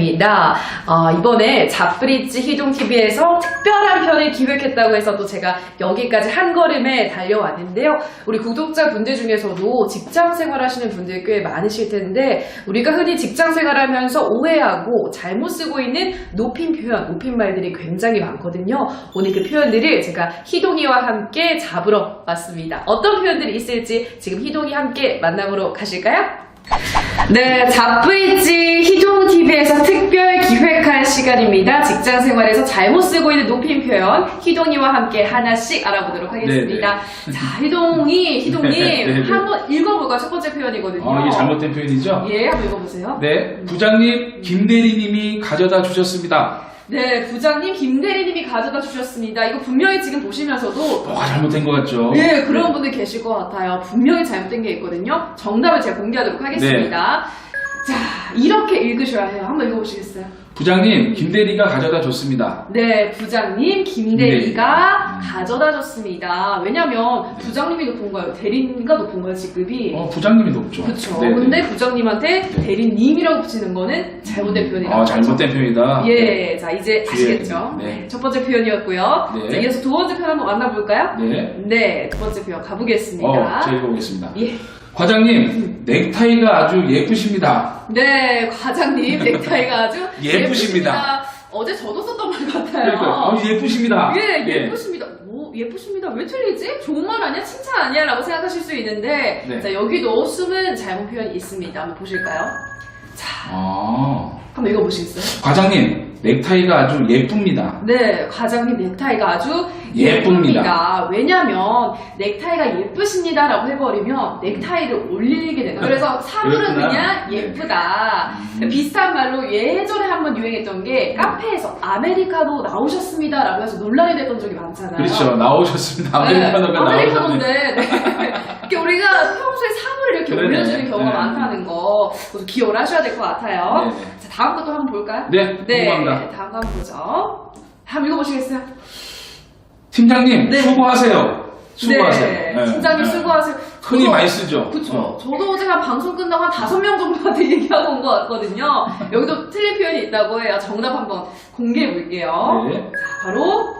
시간입니다. 어, 이번에 잡브릿지 희동TV에서 특별한 편을 기획했다고 해서 또 제가 여기까지 한 걸음에 달려왔는데요. 우리 구독자분들 중에서도 직장 생활 하시는 분들 꽤 많으실 텐데 우리가 흔히 직장 생활하면서 오해하고 잘못 쓰고 있는 높임 표현, 높임 말들이 굉장히 많거든요. 오늘 그 표현들을 제가 희동이와 함께 잡으러 왔습니다. 어떤 표현들이 있을지 지금 희동이 함께 만나보러 가실까요? 네, 잡브이지 희동TV에서 특별 기획할 시간입니다. 직장 생활에서 잘못 쓰고 있는 높임 표현, 희동이와 함께 하나씩 알아보도록 하겠습니다. 자, 희동이, 희동님, 네, 네. 한번 읽어볼까요? 첫 번째 표현이거든요. 어, 이게 잘못된 표현이죠? 예, 한번 읽어보세요. 네, 부장님 김대리님이 가져다 주셨습니다. 네, 부장님 김대리님이 가져다 주셨습니다. 이거 분명히 지금 보시면서도 뭐가 잘못된 것 같죠? 네, 그런 분들 계실 것 같아요. 분명히 잘못된 게 있거든요. 정답을 제가 공개하도록 하겠습니다. 네. 자, 이렇게 읽으셔야 해요. 한번 읽어보시겠어요? 부장님 김대리가 가져다 줬습니다. 네, 부장님 김대리가. 음. 가져다 줬습니다. 왜냐면 부장님이 높은 거예요. 대리가 높은 거예요, 직급이. 어, 부장님이 높죠? 그쵸. 네, 네. 근데 부장님한테 대리님이라고 붙이는 거는 잘못된 표현이라고 아, 하죠. 잘못된 표현이다. 예, 자 이제 아시겠죠? 네. 네, 첫 번째 표현이었고요. 네. 자, 이어서 두 번째 표현 한번 만나볼까요? 네. 네, 두 번째 표현 가보겠습니다. 어, 제가 읽어보겠습니다. 예. 과장님, 넥타이가 아주 예쁘십니다. 네, 과장님 넥타이가 아주 예쁘십니다. 어제 저도 썼던 말 같아요. 그러니까, 어, 예쁘십니다. 예, 예쁘십니다. 뭐, 예쁘십니다. 왜 틀리지? 좋은 말 아니야? 칭찬 아니야? 라고 생각하실 수 있는데, 네. 자, 여기도 숨은 잘못 표현이 있습니다. 한번 보실까요? 자, 아, 한번 읽어보시겠어요? 과장님, 넥타이가 아주 예쁩니다. 네, 과장님 넥타이가 아주 예쁩니다. 예쁩니다. 왜냐면 넥타이가 예쁘십니다라고 해버리면 넥타이를 올리게 되는. 그래서 사물은 그렇구나. 그냥 예쁘다. 음. 비슷한 말로 예전에 한번 유행했던 게 카페에서 아메리카노 나오셨습니다라고 해서 논란이 됐던 적이 많잖아요. 그렇죠. 나오셨습니다. 네, 아메리카노가. 아메리카노인데 네. 이렇게 우리가 평소에 사물을 이렇게 그러네. 올려주는 경우가 네. 많다는 거 그래서 기억을 하셔야 될 것 같아요. 네, 네. 자 다음 것도 한번 볼까요? 네, 궁금합니다. 다음 거 한번 보죠. 한번 읽어보시겠어요? 팀장님, 네. 수고하세요. 수고하세요. 네, 팀장님 수고하세요. 흔히 많이 쓰죠. 그쵸. 어. 저도 어제 한 방송 끝나고 한 다섯 명 정도한테 얘기하고 온 것 같거든요. 여기도 틀린 표현이 있다고 해요. 정답 한번 공개해 볼게요. 네. 자, 바로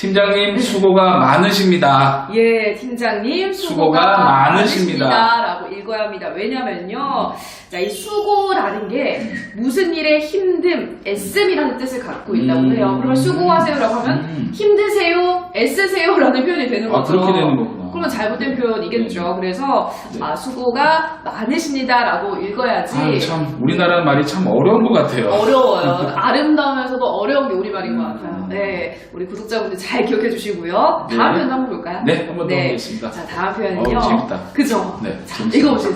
팀장님, 수고가 많으십니다. 예, 팀장님 수고가, 수고가 많으십니다. 라고 읽어야 합니다. 왜냐면요, 자, 이 수고라는 게 무슨 일에 힘듦, 애씀이라는 뜻을 갖고 있다고 음. 해요. 그러면 수고하세요라고 하면 음. 힘드세요, 애쓰세요라는 표현이 되는 아, 거죠. 그렇게 되는 거구나. 그러면 잘못된 표현이겠죠. 그래서 네. 아, 수고가 많으십니다라고 읽어야지. 아, 참, 우리나라 말이 참 어려운 것 같아요. 어려워요. 아름다우면서도 어려운 게 우리말인 것 같아요. 네, 우리 구독자분들 잘 기억해 주시고요. 다음 네. 표현 한번 볼까요? 네, 한번 더 보겠습니다. 자, 다음 표현은요. 어우, 재밌다. 그죠? 네, 자, 재밌어요. 읽어보시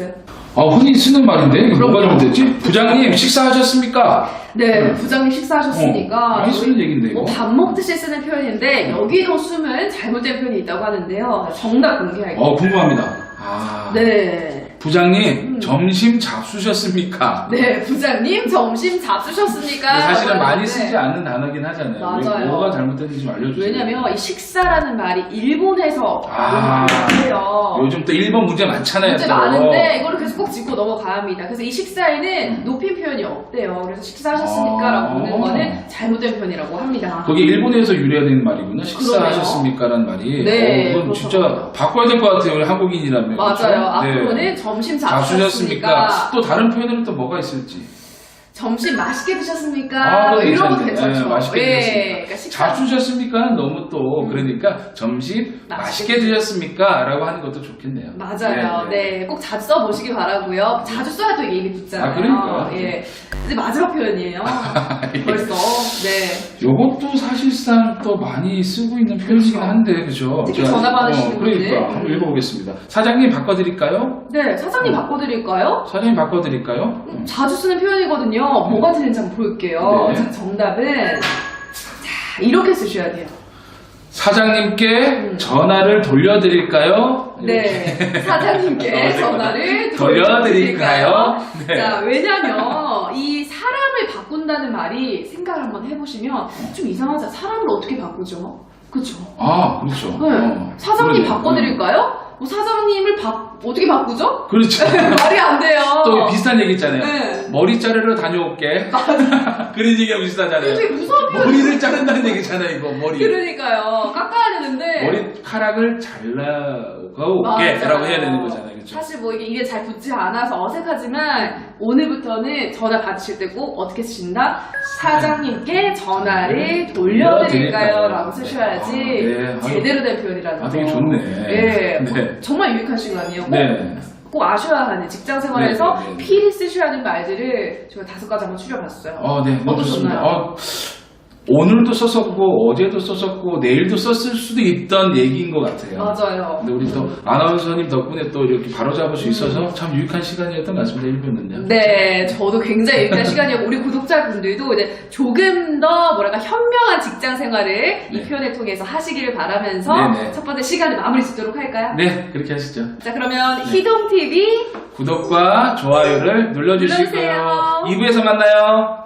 겠어요? 아, 흔히 쓰는 말인데, 그럼요. 뭐가 잘못됐지? 부장님, 식사하셨습니까? 네, 네. 부장님 식사하셨습니까? 어, 많이 쓰는 얘기인데, 이거. 뭐밥 먹듯이 쓰는 표현인데 여기도 숨은 잘못된 표현이 있다고 하는데요. 정답 공개할게요. 어, 궁금합니다. 아. 네. 부장님, 음. 점심 잡수셨습니까? 네, 부장님 점심 잡수셨습니까? 근데 사실은 라고 많이 하는데 쓰지 않는 단어긴 하잖아요. 맞아요. 뭐가 잘못됐는지 좀 알려주세요. 왜냐면 이 식사라는 말이 일본에서 아. 해요. 요즘 또 일본 문제 많잖아요. 문제 또. 많은데 이거를 계속 꼭 짚고 넘어가야 합니다. 그래서 이 식사에는 높임 표현이 없대요. 그래서 식사하셨습니까? 라고 묻는 아. 거는 잘못된 표현이라고 합니다. 거기 일본에서 유래된 말이구나. 식사하셨습니까라는 말이. 네, 어, 그렇죠. 진짜 바꿔야 될 것 같아요. 우리 한국인이라면. 맞아요. 그렇죠? 앞으로는 점심 잡수셨습니까? 잡수셨습니까? 또 다른 표현으로는 또 뭐가 있을지. 점심 맛있게 드셨습니까? 아, 이런 것도 괜찮네. 괜찮죠. 네, 맛있게 예, 드셨습니까? 그러니까 식사 잡수셨습니까는 너무 또 음. 그러니까 점심 맛있게 맛있게 드셨습니까? 라고 하는 것도 좋겠네요. 맞아요. 네, 꼭 자주 써 보시기 바라고요. 자주 써야 또 입이 붙잖아요. 아, 그러니까. 예. 이제 마지막 표현이에요. 벌써. 네. 요것도 사실상 또 많이 쓰고 있는 표현이긴 그렇죠. 한데, 그죠? 특히 제가- 전화 받으시는 그러니까 분들. 한번 읽어보겠습니다. 사장님 바꿔드릴까요? 네, 사장님 바꿔드릴까요? 사장님 바꿔드릴까요? 자주 쓰는 표현이거든요. 뭐가 틀린지 한번 볼게요. 네. 자, 정답은 자, 이렇게 쓰셔야 돼요. 사장님께 음. 전화를 돌려드릴까요? 네, 사장님께. 전화를 돌려드릴까요? 네. 자, 왜냐면 이 사람을 바꾼다는 말이 생각을 한번 해보시면 좀 이상하죠. 사람을 어떻게 바꾸죠? 그쵸? 아, 그렇죠. 네. 어, 사장님 그러네요. 바꿔드릴까요? 뭐 사장님을 바, 어떻게 바꾸죠? 그렇죠. 말이 안 돼요. 또 비슷한 얘기 있잖아요. 네. 머리 자르러 다녀올게. 그런 얘기가 비슷하잖아요. 되게 표현. 머리를 자른다는 얘기잖아요, 이거 머리. 그러니까요. 깎아야 되는데. 머리카락을 잘라고 올게. 맞아요. 라고 해야 되는 거잖아요, 그렇죠? 사실 뭐 이게 입에 잘 붙지 않아서 어색하지만 오늘부터는 전화 받으실 때꼭 어떻게 쓰신다? 사장님께 전화를 돌려드릴까요? 라고 쓰셔야지 아, 네. 아유. 제대로 된 표현이라는 아, 되게 거. 좋네. 네. 네. 정말 유익한 시간이에요. 꼭, 네. 꼭 아셔야 하는 직장 생활에서 네, 네, 네. 필히 쓰셔야 하는 말들을 제가 다섯 가지 한번 추려봤어요. 어, 네, 너무 좋습니다. 어떠셨나요? 어, 오늘도 썼었고, 어제도 썼었고, 내일도 썼을 수도 있던 얘기인 것 같아요. 맞아요. 근데 우리 또 아나운서님 덕분에 또 이렇게 바로 잡을 수 있어서 참 유익한 시간이었던 것 같습니다, 1분은요. 네, 저도 굉장히 유익한 시간이었고 우리 구독자분들도 이제 조금 더 뭐랄까 현명한 직장 생활을 이 네. 표현을 통해서 하시기를 바라면서 네, 네. 첫 번째 시간을 마무리 짓도록 할까요? 네, 그렇게 하시죠. 자 그러면 희동 TV 구독과 좋아요를 눌러주시고요. 눌러주세요. 2부에서 만나요.